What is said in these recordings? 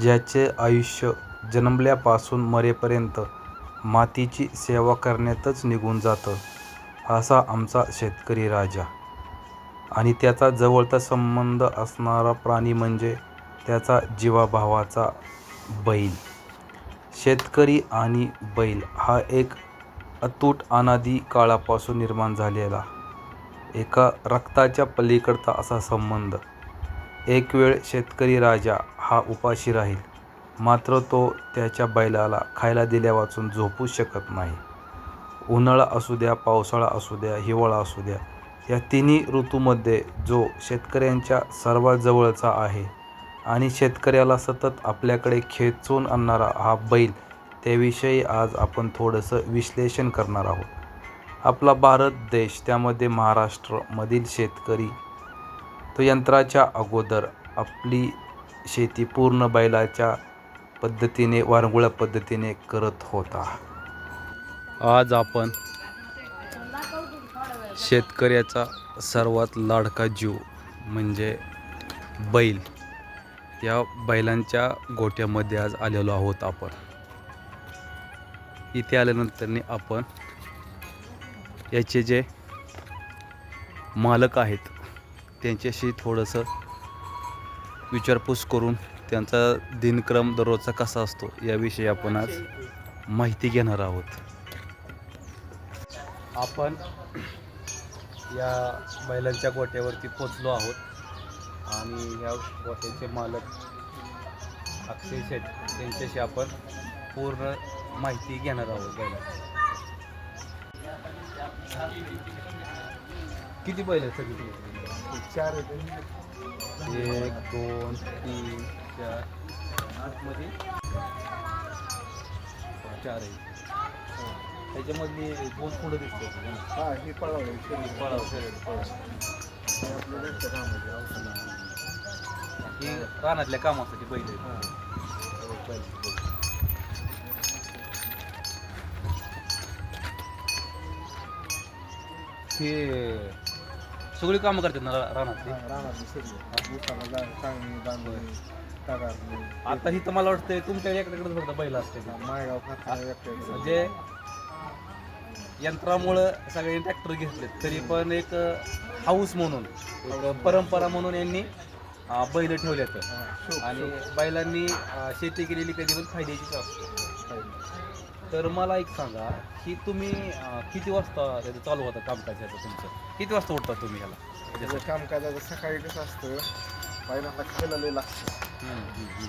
ज्याचे आयुष्य जन्मल्यापासून मरेपर्यंत मातीची सेवा करण्यातच निघून जातं असा आमचा शेतकरी राजा. आणि त्याचा जवळचा संबंध असणारा प्राणी म्हणजे त्याचा जीवाभावाचा बैल. शेतकरी आणि बैल हा एक अतूट अनादी काळापासून निर्माण झालेला एका रक्ताच्या पलीकडचा असा संबंध. एक वेळ शेतकरी राजा हा उपाशी राहील. मात्र तो त्याच्या बैलाला खायला दिल्या वाचून झोपू शकत नाही. उन्हाळा असू द्या पावसाळा असू द्या हिवाळा असू द्या या तिन्ही ऋतूमध्ये जो शेतकऱ्यांच्या सर्वात जवळचा आहे आणि शेतकऱ्याला सतत आपल्याकडे खेचून आणणारा हा बैल त्याविषयी आज आपण थोडंसं विश्लेषण करणार आहोत. आपला भारत देश त्यामध्ये महाराष्ट्रमधील शेतकरी तो यंत्राच्या अगोदर आपली शेती पूर्ण बैलाच्या पद्धतीने वारंगुळ्या पद्धतीने करत होता. आज आपण शेतकऱ्याचा सर्वात लाडका जीव म्हणजे बैल. या बैलांच्या गोट्यामध्ये आज आलेलो आहोत आपण. इथे आल्यानंतरने आपण याचे जे मालक आहेत त्यांच्याशी थोडंसं विचारपूस करून त्यांचा दिनक्रम दररोजचा कसा असतो याविषयी आपण आज माहिती घेणार आहोत. आपण या बैलांच्या गोट्यावरती पोचलो आहोत आणि या गोट्याचे मालक अक्षय शेठ यांच्याशी आपण पूर्ण माहिती घेणार आहोत बैलाची. किती बैल आहेत सगळी चार एक दोन तीन चार. आतमध्ये. चार आहे. त्याच्यामधली दोन पुढं दिसते हा. हे शरीर. पळाव शरीर पळाव. आपलं घरचं काम आहे, औषधं. ही रानातल्या कामासाठी बैल आहेत. हा. बैल. सगळी कामं करतात ना रा- रानातली हा, सगळी. जा- चांगली बांधणी तगारणी. आता ही तर मला वाटतंय तुमच्या एकट्याकडेच फक्त बैल असते मायगाव. म्हणजे यंत्रामुळं सगळे ट्रॅक्टर घेतलेत तरी पण एक हाऊस म्हणून एक परंपरा म्हणून यांनी अं, बैल हा, शोक- आणि बैलांनी अं, शेती केलेली कधी पण फायद्याचीच असते. तर मला एक सांगा की तुम्ही अं, किती वाजता त्याचं चालू होतं कामकाज याचं तुमचं? किती वाजता उठता तुम्ही ह्याला? त्याचं कामकाजाचं सकाळी कसं असतं पहिल्यांदा खायला लय लागतं. हम्म, हम्म, हम्म.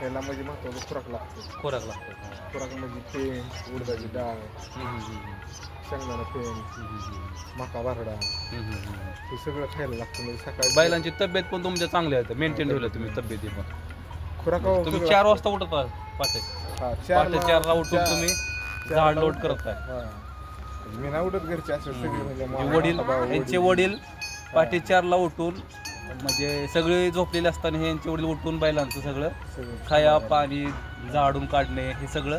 खायला म्हणजे महत्वाचं खुराक लागतो. खोराक लागतो खुराक म्हणजे पेन उडदाची डाळ हम्म. शेंगदाणा पेन हम्म, हम्म, हम्म. मका भरडा हम्म, हम्म, हम्म. हे सगळं खायला लागतं म्हणजे सकाळी. बैलांची तब्येत पण तुमच्या चांगल्या आहेत. मेंटेन ठेवलं तुम्ही तब्येती पण. खुराकावर तुम्ही चार वाजता उठत आहात हा, पहाटे चारला- चारला उठून चार- तुम्ही चारला झाड लोट उठतो. करताय. हा. मी नाही उठत घरचे असं सगळे म्हणजे म्हणजे वडील यांचे वडील. पहाटे चारला उठून म्हणजे सगळे झोपलेले असताना हे यांचे वडील उठून बैलांचं सगळं सगळं खाया पाणी झाडून काढणे हे सगळं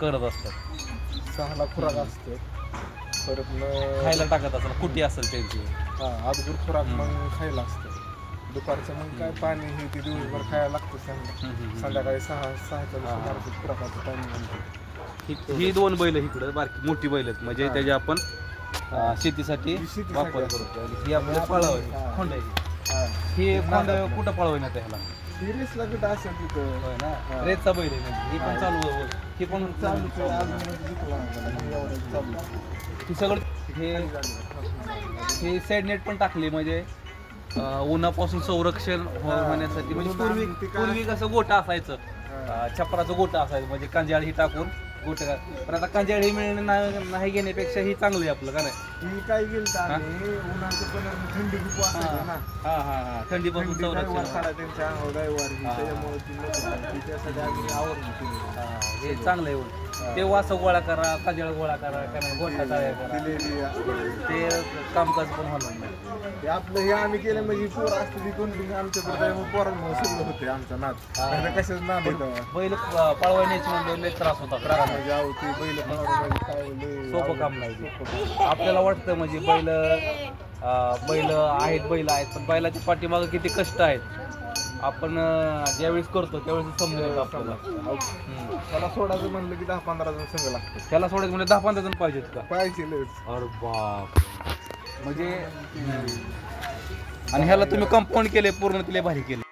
करत असतात. सहाला खुराक असते. परत मग खायला टाकत असेल कुटी असेल त्यांची. हा खुराक मग खायला असतं. दुपारचं मग काय पाणी हे ते दिवसभर खायला लागतं संध्या- संध्याकाळी सहा सहाच्या. सुमारास खुराकाचं ही- ही दोन बैल इकडं बारकी मोठी बैल आहेत म्हणजे. त्याचे आपण अं, शेतीसाठी शेतीसाठी वापर. करतो ही आपल्या पळाव हा. खोंड आहे हा ही खोंड कुठं पळवण्यात ह्याला सिरियसला कुठं असेल तिथं होय ना हा. रेतचा बैल आहे म्हणजे ही पण. चालू आहे. ही पण चालू चालू अजून जिंकला नाही. एवढं चालू. ही सगळं हे हे सेड नेट पण टाकली म्हणजे उन्हापासून संरक्षण हो-. होण्यासाठी. म्हणजे पूर्वी पूर्वी कसं गोटा असायचं. अं, छपराचं गोटा असायचं. म्हणजे कांजाळ ही टाकून गोट पण आता कांजाळ ही मिळणं नाही नाही घेण्यापेक्षा ही चांगली आहे आपलं का नाही? काय गेलं तर आम्ही उन्हाचं पण थंडी खूप ना. हा हा हा. थंडीपासून थंडी काय संरक्षण. त्यांच्या अंगावर रविवार ही. हा. त्याच्यामुळे ती आम्ही आवडली हा, हे चांगलं आहे. उलट. ते वास गोळा करा काजळ गोळा करा का नाही गोठा तयार करा. ते कामकाज पण होणार नाही ते आपलं हे आम्ही केलं म्हणजे पोर असते ती कोणती आमच्याकडे पोरांमुळे सगळं होते आमचा नाद तर कशाच नाद होतं बैल पळवण्याची म्हणजे लय त्रास होता म्हणजे अहो ती बैल पळवणं काय लय सोपं. काम नाही. आपल्याला वाटतं म्हणजे बैल बैल आहेत बैल आहेत पण बैलाच्या पाठीमागं किती कष्ट आहेत आपण ज्यावेळेस करतो त्यावेळेस समजून येतं आपल्याला. त्याला सोडायचं म्हणलं की दहा पंधरा जण संघ लागतं त्याला सोडायचं म्हणजे दहा पंधरा जण पाहिजेत का? पाहिजेलच. अरे बाप. म्हणजे आणि ह्याला तुम्ही कंपाऊंड केले पूर्ण तिला भारी केले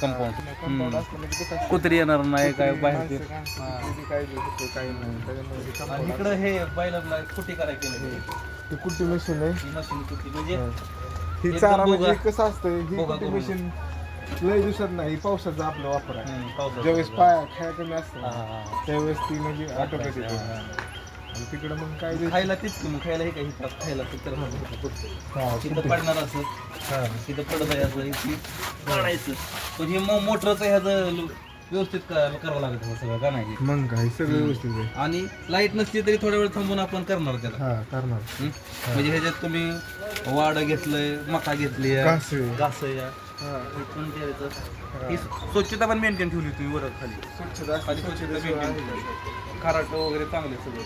कंपाऊंड कंपाऊंड म्हणजे कसं कुत्री येणार नाही काय बाहेर हे इकडं हे बैलांना कुठे करायला केलं. ही कुट्टी मशीन आहे? ही मशीन कुठे म्हणजे ही. चारा म्हणजे कसं असतं ही कुट्टी करून. मशीन लय दिवसात नाही पावसाचा आपला वापर आहे. ज्यावेळेस पाय खाया कमी असतं. त्यावेळेस ती म्हणजे ऑटोमॅटिक. आणि तिकडं मग काय? खायला तीच की मग खायला हे काही खायला ते तर हा, तिथं. पडणार असं हा. तिथं पडत आहे असं इथे काढायचं पण हे मो मोटरचं ह्याचं लो- व्यवस्थित क- करावं लागत सगळं का नाही मग काय सगळं व्यवस्थित आहे आणि लाइट नसली तरी थोड्या वेळ थांबून आपण करणार त्याला हा करणार हं? म्हणजे ह्याच्यात तुम्ही वाड घेतलंय मका घेतली घास आहे. घास या हा. हे पण. ही स्वच्छता पण मेंटेन ठेवली तुम्ही वर खाली स्वच्छता खाली स्वच्छता मेंटेन आहे. खाराट वगैरे चांगले सगळं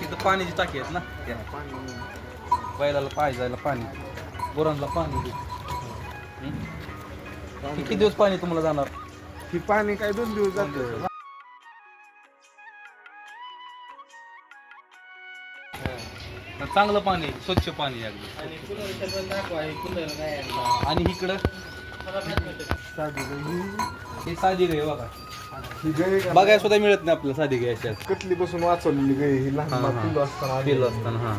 तिथं पाण्याची टाकी आहेत ना? त्या पाणी- बैलाला पाय जायला पाणी. गुरांना पाणी दे. हं? किती दिवस पाणी तुम्हाला जाणार? ही पाणी काय दोन दिवस जातं. चांगलं पाणी स्वच्छ पाणी आहे अगदी. आणि इकडं? साधी गाय. ही- साधी गाय बघा. बघायला सुद्धा मिळत नाही आपल्याला साधी गाय अशात कटली बसून वाचवलेली गाय ही लहान हा, हा. असताना आली. असताना हा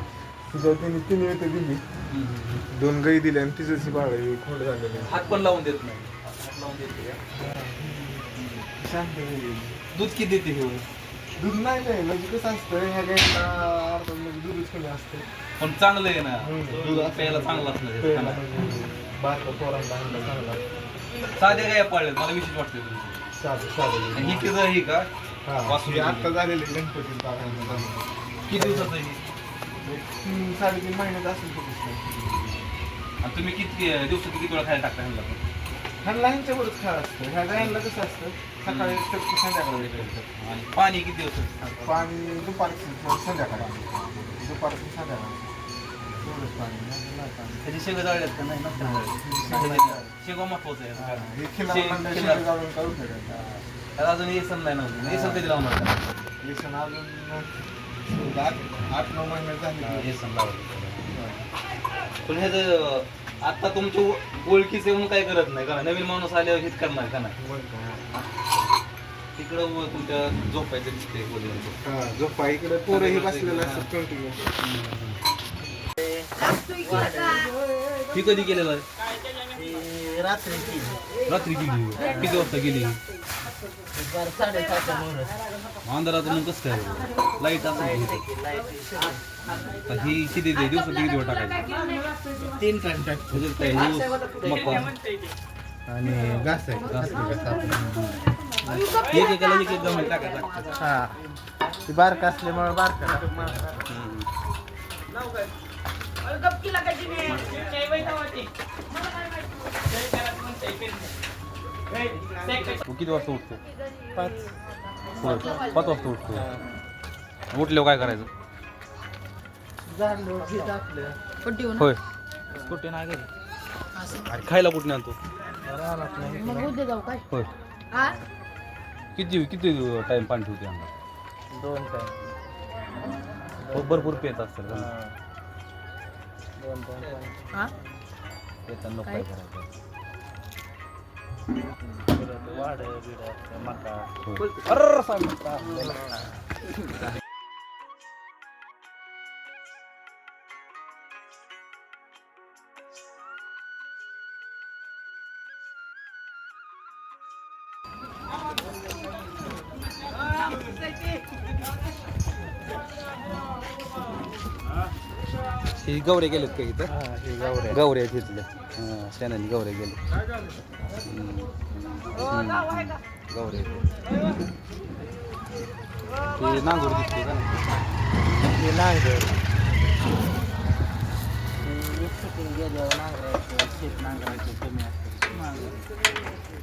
तिच्या तिने तीन येते दिली दोन गाई दिल्या आणि तिचं बाळ आहे, खोंड झालेली आहे. हात पण लावून देत नाही हात लावून देते का? शांत गाई आहे. दूध किती देते हे दूध नाही नाही म्हणजे कसं असतं ह्या गाईला अर्धा म्हणजे दूधच कमी असतं पण चांगलं आहे ना हम्म. दूध प्यायला चांगलं असलं हे प्यायला. म्हणजे बारका पोरांना आणलं चांगला साध्या गाय पाळल्या मला विशेष वाटते साधं आणि. ही किती ही का? हा. वासरू हे आत्ता झालेले गणपती बाबांना किती दिवसाचं आहे ही? तीन साडेतीन महिन्यात असेल तो पुस्तक आणि तुम्ही किती दिवसात किती वेळा खायला टाकता ह्यांना पण? ह्यांना ह्यांच्यावरच असतं. ह्या गायांना कसं असतं? सकाळी एक टक्के संध्याकाळी एक. आणि पाणी किती दिवसात पाणी दुपारचं संध्याकाळी. दुपारचं संध्याकाळी. एवढंच पाणी. नाही नाही पाणी. त्याची शेगं जाळल्यात का? नाही नसतं नाही. जाळल्यात. शेगं महत्वाचं आहे हे खिलार शे- मंडळ खिलार. शेगडी गाळून काढून टाकायचं. त्याला अजून येसन नाही नव्हतं येसन कधी लावणार का? अजून आठ आठ नऊ महिन्यात झाले हा, येसन लावलं पण ह्याचं आता तुमच्या ओ- ओळखीचे म्हणून काय करत नाही का नवीन माणूस आल्यावर हेच करणार का नाही मग काय. तिकडं व तुमच्या झोपायचं दिसते बोलून हा, झोपा इकडे पोरंही बसलेलं असतात कंटिन्यू ही कधी केलेलं आहे रात्री गेली किती वाजता गेली? अंधारात मग कसं काय लाइट असेल तर ही किती दे दिवसात किती वेळ टाकायची? तीन म्हणजे काय ऊस, मका आणि घास आहे. घास. एक एकाला एक हा. ती बारका असल्यामुळे बारका तू किती वाजता उठतो? पाच. पाच वाजता उठतो. उठल्यावर काय करायचं? होय. कुठे नाही घरी अरे खायला कुठे आणतो? राहणार नाही मग उद्या जाऊ काय होय. हा किती किती टाइम पाणी ठेवते अंगात? दोन टाइम हो, भरपूर पेत असतं का? दोन टाइम हा? पेताना काय करायचं? वाढ बिड मका. गवरे गेलेत का इथं हा हे गावरे गवऱ्या आहेत इथल्या हां शेणाने गवऱ्या गेले हम्म. हम्म. गवऱ्या आहेत. हे नांगूर दिसते का नाही? हे नांगर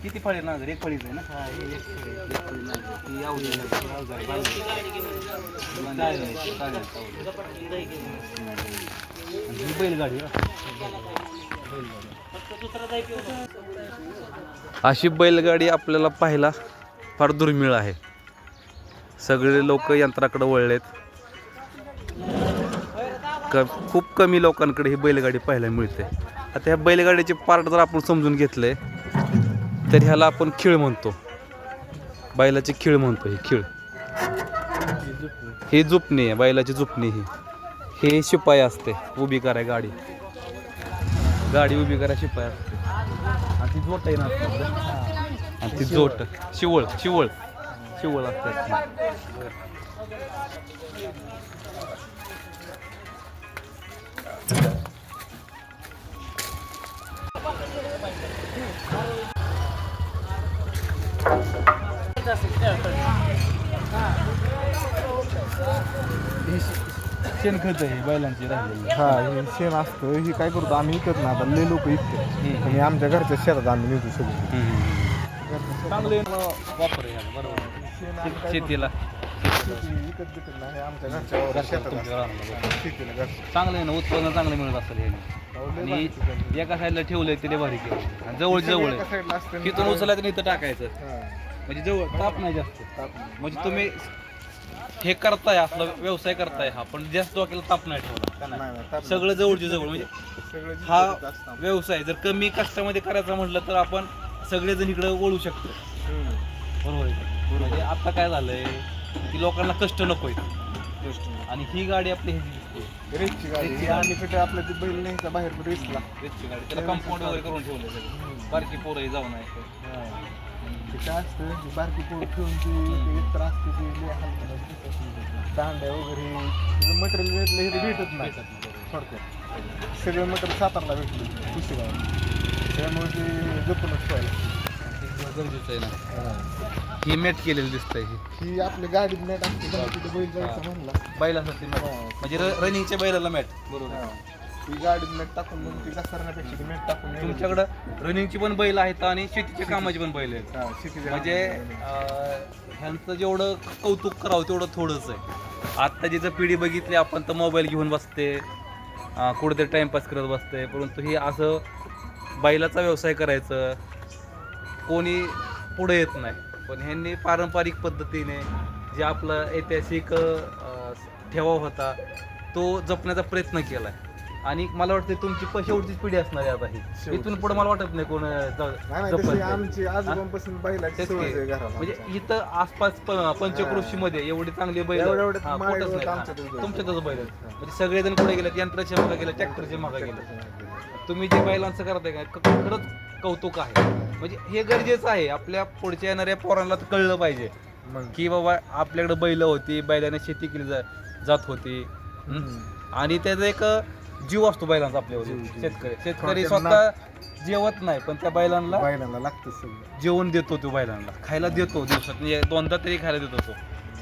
किती फळी नागर एक फळीच आहे ना हा हे एक फळी. एक फळी नागर बांधलं. चालेल, चालेल, चालेल. ही बैलगाडी अशी बैलगाडी आपल्याला पाहायला फार दुर्मिळ आहे. सगळे लोक यंत्राकडे वळलेत. क खूप कमी लोकांकडे ही बैलगाडी पाहायला मिळते. आता ह्या बैलगाडीचे पार्ट जर आपण समजून घेतले तर ह्याला आपण खीळ म्हणतो. बैलाचे खीळ म्हणतो ही खीळ. ही जुपणी आहे बैलाची जुपणी ही. हे शिपाई असते उभी कराय गाडी. गाडी उभी करा शिपाई असते. आणि ती जोट आहे ना आणि ती जोट. शिवळ शिवळ. शिवळ असते. शेणखत आहे बैलांची राहिलेली. हा हे शेण असतं हे काय करतो आम्ही विकत ना आता लय लोक विकतात. आणि आमच्या घरच्या शेतात आम्ही नेतो सगळं. चांगले वापर आहे बरोबर. शेतीला. विकत बिकत नाही हे आमच्या घरच्या शेतात तुमच्या असतं. रानाला. शेतीला घरचं. चांगलं आहे ना उत्पन्न चांगलं मिळत असेल अहो, लय आणि. एका साईडला ठेवलंय ते लय भारी केलं आणि जवळ जवळ एका आहे साईडला असतं आणि तिथून उचलायचं आणि इथं टाकायचं. हा, म्हणजे जवळ ताप नाही जास्त. ताप नाही. म्हणजे तुम्ही हे करताय आपला व्यवसाय करताय हा पण जास्त डोक्याला ताप नाही ठेवला का नाही? नाही, नाही, नाही. सगळं जवळच्या जवळ म्हणजे हा. व्यवसाय जर कमी कष्टामध्ये करायचा म्हटलं तर आपण सगळेजण इकडे वळू शकतो. बरोबर आहे म्हणजे आता काय झालंय की लोकांना कष्ट नकोय. नाही. आणि ही गाडी आपली ह्याची दिसते. रेसची गाडी. ही कुठे ते बैल न्यायचा बाहेर रेसला रेसची गाडी. त्याला कंपाऊंड वगैरे करून ठेवलं सगळं बारकी पोरं जाऊन आहे. काय असतं ती बारकी पोळ ठेवून ती ते एकतर असते ती लय हलकी नसते. दांड्या वगैरे तिचं मटेरियल भेटलं हे भेटत नाही. थोडक्यात. सगळं मटेरियल सातारला भेटलं कुशीगाव त्यामुळे ते जपूनच ठेवायला गरजेचं आहे ना. हा. मॅट केलेली दिसतंय ही. ही आपल्या गाडीत मॅट असते तिथे बैल जायचं म्हणला. बैलासाठी हा. म्हणजे रनिंगच्या बैलाला मॅट बरोबर. हा. ती गाडीत मॅट टाकून मग ती घसरण्यापेक्षा ती मॅट टाकून. तुमच्याकडं रनिंगची पण बैल आहेत आणि शेतीच्या कामाची पण बैल आहेत. शेतीच्या म्हणजे अं, ह्यांचं जेवढं कौतुक करावं तेवढं थोडंच आहे. आत्ता जिचं पिढी बघितली आपण तर मोबाईल घेऊन बसते. अं, कुठेतरी टाइमपास करत बसते. परंतु हे असं बैलाचा व्यवसाय करायचं कोणी पुढे येत नाही. पण ह्यांनी पारंपरिक पद्धतीने जे आपलं ऐतिहासिक अं, ठेवा होता तो जपण्याचा प्रयत्न केला आहे आणि मला वाटतं तुमची प- शेवटचीच पिढी असणार आहे आता ही शेवटची. इथून पुढे मला वाटत नाही कोण अं, ज- नाही नाही जपत तशी नाही. आमची आजोबांपासून बैलाची तेच सवय की. आहे घराला म्हणजे आमच्या. इथं आसपास प- पंचकृषीमध्ये एवढी चांगली बैल हा, कुठंच नाही. आमच्यातच हा, बैल. तुमच्यातच बैल आहेत. हा. म्हणजे सगळेजण कुठे गेले यंत्राच्या मागे गेले ट्रॅक्टरच्या मागे गेले तुम्ही जे बैलांचं करताय का क- खरंच कौतुक आहे म्हणजे हे गरजेचं आहे आपल्या पुढच्या येणाऱ्या पोरांना तर कळलं पाहिजे मग की बाबा आपल्याकडे बैल होती बैलाने शेती केली जा- जात होती हं? हम्म. आणि त्याचा एक जीव असतो बैलांचा आपल्यावर जीव, जीव. शेतकरी शेतकरी स्वतः जेवत नाही पण त्या बैलांना बैलाला लागतं सगळं. जेवण देतो तो बैलांना. खायला देतो दिवसात. म्हणजे दोनदा तरी खायला देतो तो.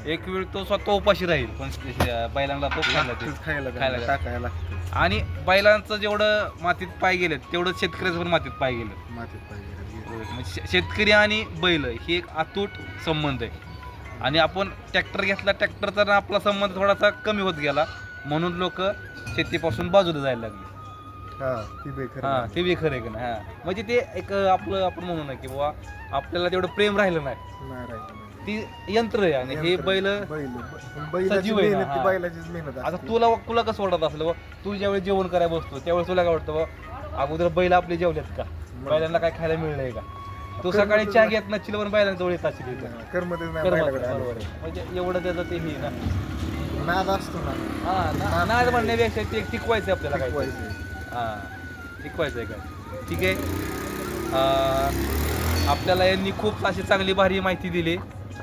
एक वेळ तो स्वतः उपाशी राहील पण बैलांना तो खायला देतो. लागतंच खायला खायला त्यांना, टाकायला लागतं आणि बैलांचं जेवढं मातीत पाय गेलेत तेवढं शेतकऱ्याचं पण मातीत पाय गेलं मातीत पाहिजे म्हणजे शे- शेतकरी आणि बैल ही एक अतूट संबंध आहे. आणि आपण ट्रॅक्टर घेतला ट्रॅक्टरचा ना आपला संबंध थोडासा कमी होत गेला. म्हणून लोक शेतीपासून बाजूला जायला लागले हा ती बे खरं हा ते बी खरं आहे का नाही हा म्हणजे ते एक आपलं आपण म्हणू ना की बाबा आपल्याला तेवढं प्रेम राहिलं नाही नाही राहिलं नाही. ती यंत्र आहे आणि हे बैल बैल बैलाची सजीव आहे ना, मेहनत ती हा. बैलाचीच मेहनत आता असते. तुला तुला कसं वाटत असलं बा तू ज्यावेळी जेवण करायला बसतो त्यावेळेस तुला काय वाटतं बा अगोदर बैल आपले जेवलेत का. बैलांना काय खायला मिळलंय का तू सकाळी चहा घेत नसशील पण बैलांना जवळ येत इथं. नाही बैलाकडे आलं. बरोबर आहे. म्हणजे एवढं त्याचं ते हे ना नाद असतो ना. हा ना- नाद म्हणण्यापेक्षा ते टिकवायचं आपल्याला काय. हा टिकवायचं आहे काय? ठीक आहे. आपल्याला यांनी खूप अशी चांगली भारी माहिती दिली.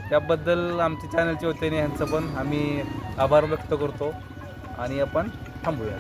त्याबद्दल आमच्या चॅनलच्या वतीने यांचं पण आम्ही आभार व्यक्त करतो. आणि आपण थांबूया